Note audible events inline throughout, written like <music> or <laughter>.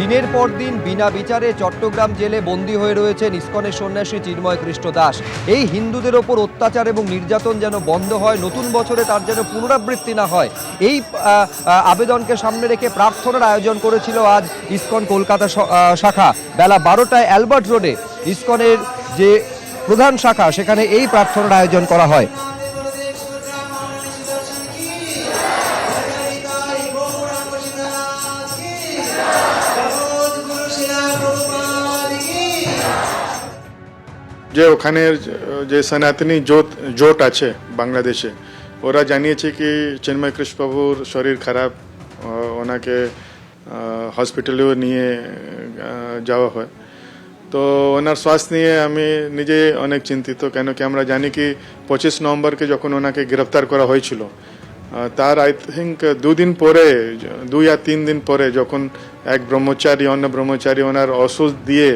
দিনের পর দিন বিনা বিচারে চট্টগ্রাম জেলে বন্দী হয়ে রয়েছেন ইস্কনের সন্ন্যাসী চিন্ময় কৃষ্ণ দাস। এই হিন্দুদের ওপর অত্যাচার এবং নির্যাতন যেন বন্ধ হয়, নতুন বছরে তার যেন পুনরাবৃত্তি না হয়, এই আবেদনকে সামনে রেখে প্রার্থনার আয়োজন করেছিল আজ ইস্কন কলকাতা শাখা। বেলা বারোটায় অ্যালবার্ট রোডে ইস্কনের যে প্রধান শাখা, সেখানে এই প্রার্থনার আয়োজন করা হয়। যে ওখানের যে সনাতনী জোট জোট আছে বাংলাদেশে, ওরা জানিয়েছে কি চিন্ময় কৃষ্ণবাবুর শরীর খারাপ ওনাকে হসপিটালেও নিয়ে যাওয়া হয়। তো ওনার স্বাস্থ্য নিয়ে আমি নিজে অনেক চিন্তিত, কেন কি আমরা জানি কি পঁচিশ নভেম্বরকে যখন ওনাকে গ্রেফতার করা হয়েছিল তার আই থিঙ্ক দুদিন পরে, দুই আর তিন দিন পরে যখন এক ব্রহ্মচারী, অন্য ব্রহ্মচারী ওনার ওষুধ দিয়ে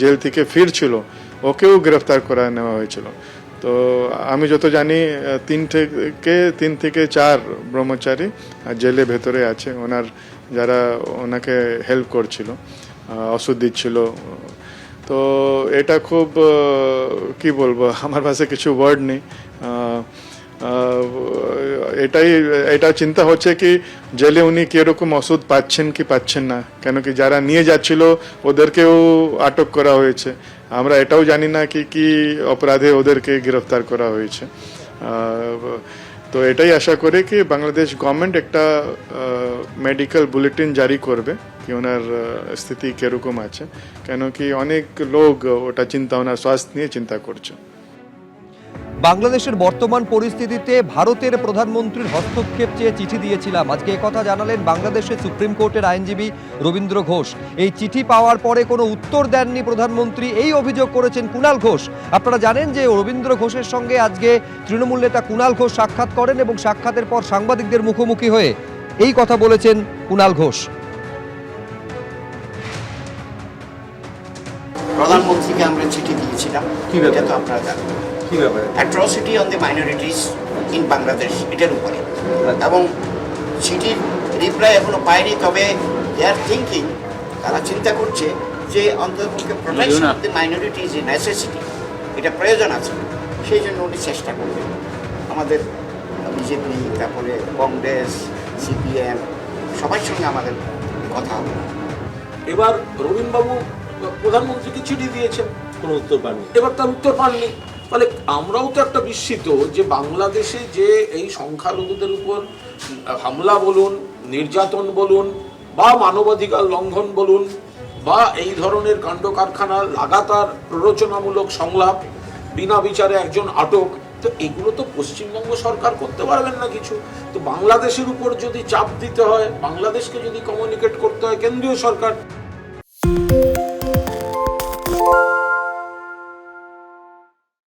জেল থেকে ফিরছিল, ওকেও গ্রেফতার করা নেওয়া হয়েছিল। তো আমি যত জানি তিন থেকে তিন থেকে চার ব্রহ্মচারী জেলে ভেতরে আছে। ওনার যারা ওনাকে হেল্প করছিল ওষুধ দিচ্ছিল। তো এটা খুব কি বলব, <laughs> আমার কাছে কিছু ওয়ার্ড নেই। এটাই, এটা চিন্তা হচ্ছে কি, জেলে উনি কীরকম ওষুধ পাচ্ছেন কি পাচ্ছেন না, কেন কি যারা নিয়ে যাচ্ছিল, ওদেরকেও আটক করা হয়েছে। আমরা এটাও জানি না কি কি অপরাধে ওদেরকে গ্রেফতার করা হয়েছে। তো এটাই আশা করি কি, বাংলাদেশ গভর্নমেন্ট একটা মেডিকেল বুলেটিন জারি করবে, কি ওনার স্থিতি কীরকম আছে। কেন কি অনেক লোক ওটা চিন্তা, ওনার স্বাস্থ্য নিয়ে চিন্তা করছে। বাংলাদেশের বর্তমান পরিস্থিতিতে ভারতের প্রধানমন্ত্রীর হস্তক্ষেপ চেয়ে চিঠি দিয়েছিলাম। আজকে কথা জানালেন বাংলাদেশের সুপ্রিম কোর্টের আইনজীবী রবীন্দ্র ঘোষ। এই চিঠি পাওয়ার পরে কোনো উত্তর দেননি প্রধানমন্ত্রী। এই অভিযোগ করেছেন কুণাল ঘোষ। আপনারা জানেন যে রবীন্দ্র ঘোষের সঙ্গে আজকে তৃণমূল নেতা কুণাল ঘোষ সাক্ষাৎ করেন এবং সাক্ষাতের পর সাংবাদিকদের মুখোমুখি হয়ে এই কথা বলেছেন কুণাল ঘোষ। প্রধানমন্ত্রীকে আমরা চিঠি দিয়েছিলাম? এটা তো আপনারা জানেন। কি ব্যাপারে? Atrocity on the minorities in Bangladesh এটার উপরে। এবং চিঠির রিপ্লাই এখনও পায়নি তবে দে আর থিঙ্কিং তারা চিন্তা করছে যে অন্তর্পক্ষে protection of the minorities a necessity এটা প্রয়োজন আছে সেই জন্য উনি চেষ্টা করবেন। আমাদের বিজেপি তারপরে কংগ্রেস সিপিএম সবার সঙ্গে আমাদের কথা হবে। এবার রবীন্দ্রবাবু প্রধানমন্ত্রীকে চিঠি দিয়েছেন? কোনো উত্তর পাননি। এবার তার উত্তর পাননি। ফলে আমরাও তো একটা বিস্মিত যে বাংলাদেশে যে এই সংখ্যালঘুদের উপর হামলা বলুন, নির্যাতন বলুন, বা মানবাধিকার লঙ্ঘন বলুন, বা এই ধরনের কাণ্ড কারখানা লাগাতার প্ররোচনামূলক সংলাপ, বিনা বিচারে একজন আটক, তো এগুলো তো পশ্চিমবঙ্গ সরকার করতে পারবেন না কিছু। তো বাংলাদেশের উপর যদি চাপ দিতে হয়, বাংলাদেশকে যদি কমিউনিকেট করতে হয়, কেন্দ্রীয় সরকার